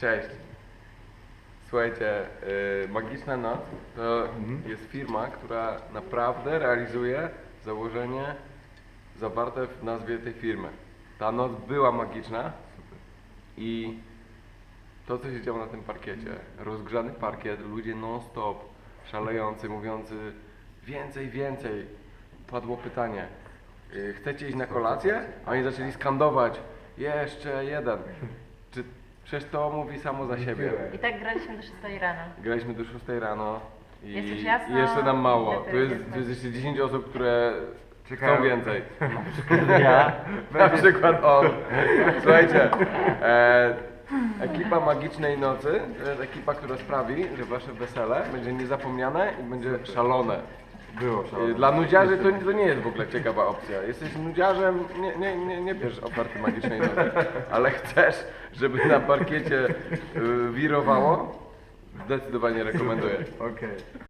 Cześć. Słuchajcie, y, Magiczna Noc to jest firma, która naprawdę realizuje założenie zawarte w nazwie tej firmy. Ta noc była magiczna i to, co się działo na tym parkiecie, rozgrzany parkiet, ludzie non-stop, szalejący, mówiący więcej, więcej. Padło pytanie, y, chcecie iść na kolację? A oni zaczęli skandować, jeszcze jeden. Czy przecież to mówi samo za siebie. I tak graliśmy do 6 rano. Graliśmy do 6 rano i, Jest już jasno, i jeszcze nam mało. Tu jest, tu jest jeszcze 10 osób, które Czekają. chcą więcej. Ja. Na przykład on. Słuchajcie, e, ekipa Magicznej Nocy to jest ekipa, która sprawi, że wasze wesele będzie niezapomniane i będzie szalone. Było szalone. Dla nudziarzy to, to nie jest w ogóle ciekawa opcja. Jesteś nudziarzem, nie, nie, nie, nie bierz oferty Magicznej Nocy, ale chcesz, żeby na parkiecie y, wirowało, zdecydowanie rekomenduję. Okej.